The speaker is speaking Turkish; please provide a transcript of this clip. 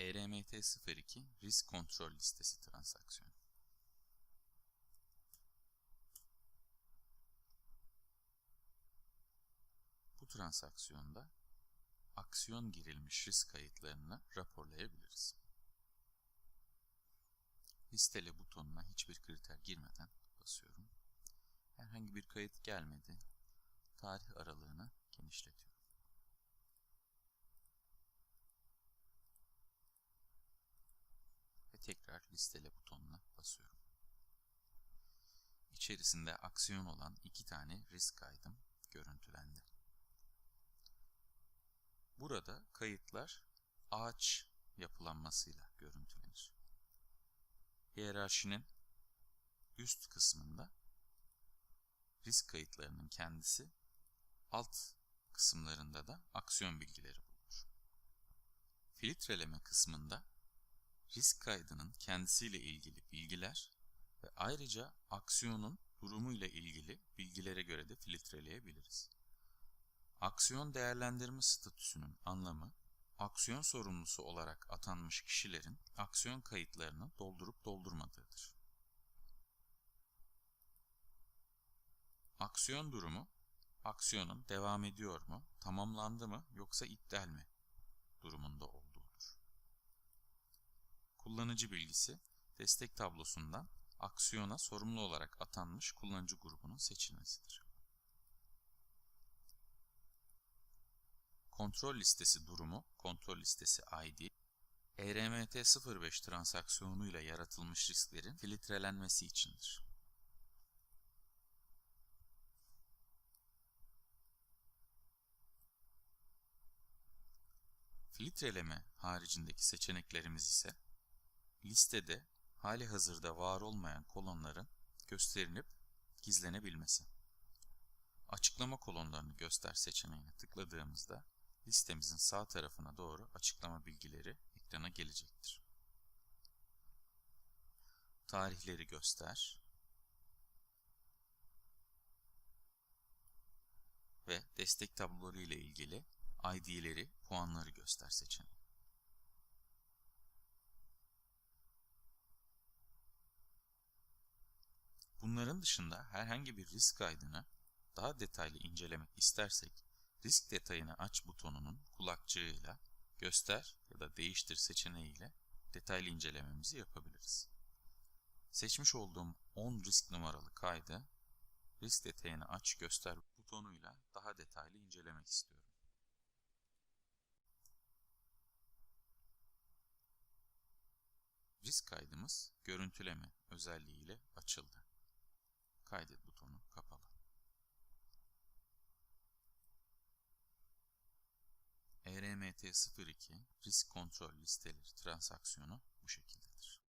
ERMT02 risk kontrol listesi transaksiyonu. Bu transaksiyonda aksiyon girilmiş risk kayıtlarını raporlayabiliriz. Listele butonuna hiçbir kriter girmeden basıyorum. Herhangi bir kayıt gelmedi. Tarih aralığını genişletiyorum. Ve tekrar listele butonuna basıyorum. İçerisinde aksiyon olan iki tane risk kaydım görüntülendi. Burada kayıtlar ağaç yapılanmasıyla görüntülenir. Hiyerarşinin üst kısmında risk kayıtlarının kendisi, alt kısımlarında da aksiyon bilgileri bulunur. Filtreleme kısmında risk kaydının kendisiyle ilgili bilgiler ve ayrıca aksiyonun durumu ile ilgili bilgilere göre de filtreleyebiliriz. Aksiyon değerlendirme statüsünün anlamı, aksiyon sorumlusu olarak atanmış kişilerin aksiyon kayıtlarını doldurup doldurmadığıdır. Aksiyon durumu, aksiyonun devam ediyor mu, tamamlandı mı yoksa iptal mi durumunda. Kullanıcı bilgisi, destek tablosundan aksiyona sorumlu olarak atanmış kullanıcı grubunun seçilmesidir. Kontrol listesi durumu, kontrol listesi ID, ERMT05 transaksiyonuyla yaratılmış risklerin filtrelenmesi içindir. Filtreleme haricindeki seçeneklerimiz ise listede hali hazırda var olmayan kolonların gösterilip gizlenebilmesi. Açıklama kolonlarını göster seçeneğine tıkladığımızda listemizin sağ tarafına doğru açıklama bilgileri ekrana gelecektir. Tarihleri göster ve destek tabloları ile ilgili ID'leri, puanları göster seçeneği. Bunların dışında herhangi bir risk kaydını daha detaylı incelemek istersek risk detayını aç butonunun kulakçığıyla göster ya da değiştir seçeneğiyle detaylı incelememizi yapabiliriz. Seçmiş olduğum 10 risk numaralı kaydı risk detayını aç göster butonuyla daha detaylı incelemek istiyorum. Risk kaydımız görüntüleme özelliğiyle açıldı. Kaydet butonu kapalı. ERMT02 risk kontrol listeleri transaksiyonu bu şekildedir.